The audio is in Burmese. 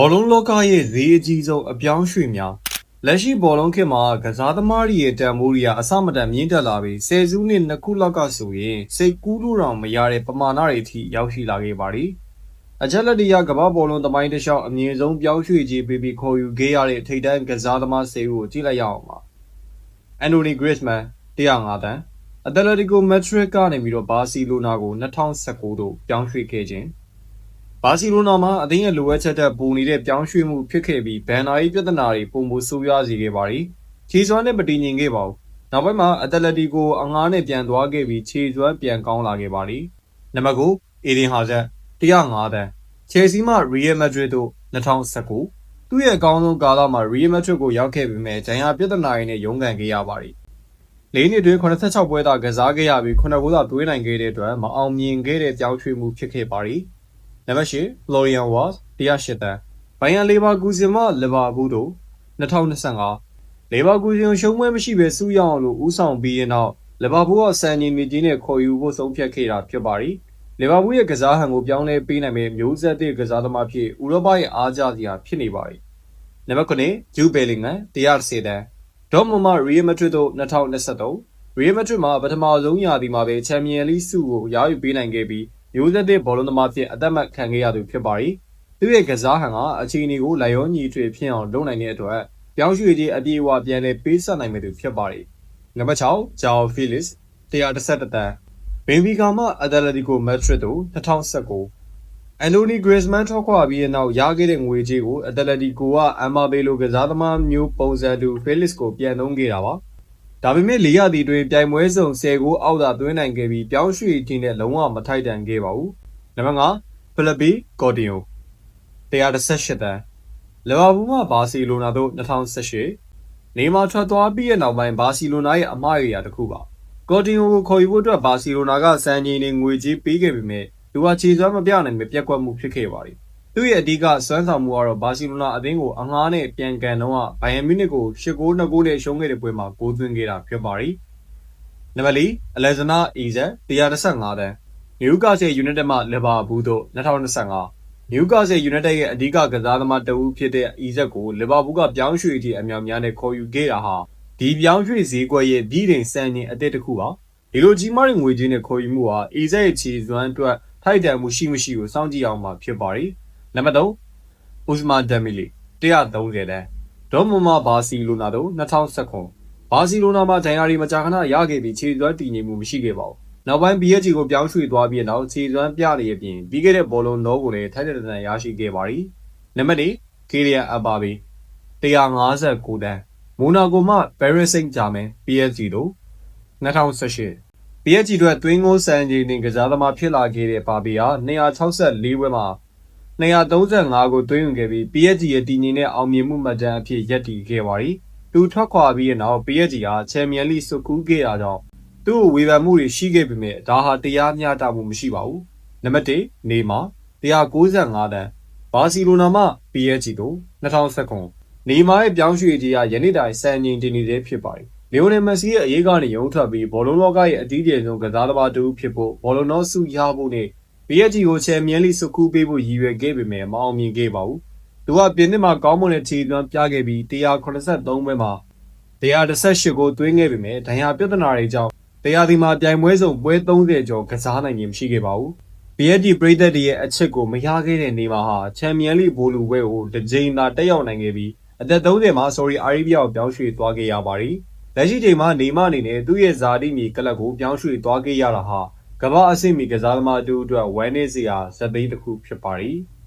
ဘောလုံးလောကရဲ့ဈေးအကြီးဆုံးအပြောင်းရွှေ့များလက်ရှိဘောလုံးခေတ်မှာကစားသမားတွေရဲ့တန်ဖိုးတွေကအဆမတန်မြင့်တက်လာပြီးဆယ်စုနှစ်နှစ်ခုလောက်ကဆိုရင်စိတ်ကူးလို့တောင်မရတဲ့ပမာဏတွေအထိရောက်ရှိလာခဲ့ပါသည်အချက်လက်တွေကကမ္ဘာဘောလုံးသမိုင်းတစ်လျှောက်အမြင့်ဆုံးပြောင်းရွှေ့ခြင်းပေးပြီးခေါ်ယူခဲ့ရတဲ့ထိပ်တန်းကစားသမား၁၀ဦးကိုကြည့်လိုက်ရအောင်ပါအန်တိုနီဂရစ်မန်105တန်းအတလက်တီကိုမက်ထရစ်ကနေပြီးတော့ဘာစီလိုနာကို2019သို့ပြောင်းရွှေ့ခဲ့ခြင်း ဘာစီလိုနာမှာအသင်းရဲ့လိုအပ်ချက်တဲ့ပုံနေတဲ့ပြောင်းရွှေ့မှုဖြစ်ခဲ့ပြီးဘန်နာရေးပြဿနာတွေပုံမဆိုးရွားစေခဲ့ပါသည်။ခြေစွမ်းနဲ့မတည်ငြိမ်ခဲ့ပါဘူး။နောက်ပိုင်းမှာအက်တလက်တီကိုအငားနဲ့ပြန်သွားခဲ့ပြီးခြေစွမ်းပြန်ကောင်းလာခဲ့ပါသည်။နံပါတ်9အေဒင်ဟာဇက်105တန်းချယ်ဆီမှရီယယ်မက်ဒရစ်တို့2019သူ့ရဲ့အကောင်းဆုံးကာလမှာရီယယ်မက်ဒရစ်ကိုရောက်ခဲ့ပေမဲ့ဂျိုင်ယာပြဿနာတွေနဲ့ရုန်းကန်ခဲ့ရပါသည်။လေးနှစ်တွင်း86ပွဲသာကစားခဲ့ရပြီး9ဂိုးသာသွင်းနိုင်ခဲ့တဲ့အတွက်မအောင်မြင်ခဲ့တဲ့ပြောင်းရွှေ့မှုဖြစ်ခဲ့ပါသည်။ နံပါတ်၈ Florian Wirtz 108တန်းဘိုင်ယန်လေဘာကူဇင်မှလီဗာပူးတို့2025လေဘာကူဇင်ရှုံးပွဲမရှိဘဲစူးရအောင်လို့ဦးဆောင်ပြီးရင်တော့လီဗာပူးကဆန်နီမီဂျီနဲ့ခေါ်ယူဖို့ဆုံးဖြတ်ခဲ့တာဖြစ်ပါသည်လီဗာပူးရဲ့ကစားဟန်ကိုပြောင်းလဲပေးနိုင်မဲ့မျိုးဆက်သစ်ကစားသမားဖြစ်ဥရောပရဲ့အားကြစရာဖြစ်နေပါသည်နံပါတ်9ဂျူဘယ်လင်ဂန်130တန်းဒေါမမရီယယ်မက်ဒရစ်တို့2023ရီယယ်မက်ဒရစ်မှာပထမဆုံးရာသီမှာပဲချန်ပီယံလိဆုကိုရယူပေးနိုင်ခဲ့ပြီး မျိုးဆက်တဲ့ဘောလုံးသမားဖြစ်အသက်မခံခဲ့ရသူဖြစ်ပါသည်။သူ့ရဲ့ကစားဟန်ကအခြေအနေကိုလိုက်ရောညီထွေဖြစ်အောင်လုပ်နိုင်တဲ့အတွက်ပြောင်းရွှေ့ခြင်းအပြေအဝပြန်လဲပေးဆက်နိုင်မဲ့သူဖြစ်ပါသည်။နံပါတ်6ဂျာအိုဖီလစ်111တန်းဘင်ဖီကာမှအက်တလက်တီကိုမက်ဒရစ်တို့2019အန်တိုနီဂရစ်မန်ထောက်ခွာပြီးတဲ့နောက်ရခဲ့တဲ့ငွေကြေးကိုအက်တလက်တီကိုကအမ်မာဘေလိုကစားသမားမျိုးပုံစံတူဖီလစ်ကိုပြန်သုံးခဲ့တာပါ။ ဒါပေမဲ့လေးရသည်တွင်ပြိုင်ပွဲစုံ10ဂိုးအောက်သာသွင်းနိုင်ခဲ့ပြီးပြောင်းရွှေ့ခြင်းနဲ့လုံးဝမထိုက်တန်ခဲ့ပါဘူး။နံပါတ်5ဖီလစ်ပီကော်တီယို118တန်းလီဗာပူးမှဘာစီလိုနာတို့2018နေမာထွက်သွားပြီးတဲ့နောက်ပိုင်းဘာစီလိုနာရဲ့အမှားရရာတစ်ခုပါ။ကော်တီယိုကိုခေါ်ယူဖို့အတွက်ဘာစီလိုနာကစံချိန်နေငွေကြေးပေးခဲ့ပေမဲ့သူကခြေစွမ်းမပြနိုင်ပဲပြက်ကွက်မှုဖြစ်ခဲ့ပါတယ်။ သူ့ရဲ့အဓိကစွမ်းဆောင်မှုကတော့ဘာစီလိုနာအသင်းကိုအငှားနဲ့ပြန်ကန်တော့ဘိုင်ယန်မြူးနစ်ကို၈ဂိုး၂ဂိုးနဲ့ရှုံးခဲ့တဲ့ပွဲမှာဂိုးသွင်းခဲ့တာဖြစ်ပါတယ်။နံပါတ်၄အလက်ဇနာအီဇက်125တန်းနယူကာဆယ်ယူနိုက်တက်မှလီဗာပူးတို့2025နယူကာဆယ်ယူနိုက်တက်ရဲ့အဓိကကစားသမားတဦးဖြစ်တဲ့အီဇက်ကိုလီဗာပူးကပြောင်းရွှေ့သည့်အမြောက်များနဲ့ခေါ်ယူခဲ့တာဟာဒီပြောင်းရွှေ့ဈေးကွက်ရဲ့ပြည်တင်စံချိန်အသစ်တစ်ခုပါဒီလိုကြီးမားတဲ့ငွေကြေးနဲ့ခေါ်ယူမှုဟာအီဇက်ရဲ့ခြေစွမ်းအတွက်ထိုက်တန်မှုရှိမရှိကိုစောင့်ကြည့်အောင်မှာဖြစ်ပါတယ် နံပါတ်3ဥစမာဒမ်မီလီ130တန်းဒေါမမဘာစီလိုနာတို့2019ဘာစီလိုနာမှာဒဏ်ရာတွေမကြာခဏရခဲ့ပြီးခြေစွမ်းတည်ငြိမ်မှုမရှိခဲ့ပါဘူးနောက်ပိုင်း PSG ကိုပြောင်းရွှေ့သွားပြီးနောက်ခြေစွမ်းပြနေအပြင်ပြီးခဲ့တဲ့ဘောလုံးတော့ကိုလည်းထိုက်တဲ့တန်ရရှိခဲ့ပါသည်နံပါတ်4ကီလီယန်အဘာဘီ159တန်းမိုနာကိုမှ Paris Saint-Germain PSG တို့2018 PSG အတွက်သွင်းကိုစံချိန်တင်ကစားသမားဖြစ်လာခဲ့တဲ့ဘာဘီဟာ264ပွဲမှာ 235ကိုသွင်းယူခဲ့ပြီး PSG ရဲ့တည်ငြိမ်တဲ့အောင်မြင်မှုမှတ်တမ်းအဖြစ်ရပ်တည်ခဲ့ပါသည်သူထွက်ခွာပြီးတဲ့နောက် PSG ဟာချန်ပီယံလိစုကူးခဲ့တာကြောင့်သူ့ကိုဝေဖန်မှုတွေရှိခဲ့ပေမဲ့ဒါဟာတရားမျှတမှုမရှိပါဘူးနံပါတ်1နေမာ195တန်းဘာစီလိုနာမှ PSG တို့2019နေမာရဲ့ပြောင်းရွှေ့ခြင်းဟာယနေ့တိုင်စံချိန်တင်နေတဲ့ဖြစ်ပါတယ်လီယိုနယ်မက်ဆီရဲ့အရေးကနေရုံထွက်ပြီးဘောလုံးလောကရဲ့အကြီးအကျယ်ဆုံးကစားသမားတူဖြစ်ဖို့ဘောလုံးနော့ဆုရဖို့နဲ့ PSG ကိုချန်ပီယံလိစုကူးပေးဖို့ရည်ရွယ်ခဲ့ပေမဲ့မအောင်မြင်ခဲ့ပါဘူးသူကပြင်သစ်မှာကောင်းမွန်တဲ့ခြေသွမ်းပြခဲ့ပြီး183ပွဲမှာ118ကိုသွင်းခဲ့ပေမဲ့ဒဏ်ရာပြဿနာတွေကြောင့်တရားဒီမှာပြိုင်ပွဲစုံပွဲ30ကျော်ကစားနိုင်ခြင်းမရှိခဲ့ပါဘူး။ PSG ပရိသတ်တွေရဲ့အချက်ကိုမရခဲ့တဲ့နေမှာဟာချန်ပီယံလိဘိုလူပွဲကိုတစ်ကြိမ်သာတက်ရောက်နိုင်ခဲ့ပြီးအသက်30မှာ Sorry Arabia ကိုပြောင်းရွှေ့သွားခဲ့ရပါတယ်။လက်ရှိချိန်မှာနေမအနေနဲ့သူ့ရဲ့ဇာတိမြေကလပ်ကိုပြောင်းရွှေ့သွားခဲ့ရတာဟာ ကမ္ဘာအဆင့်မီကစားသမားတူအတွက်ဝမ်းနည်းစရာဇက်သိမ်းတစ်ခုဖြစ်ပါတယ်။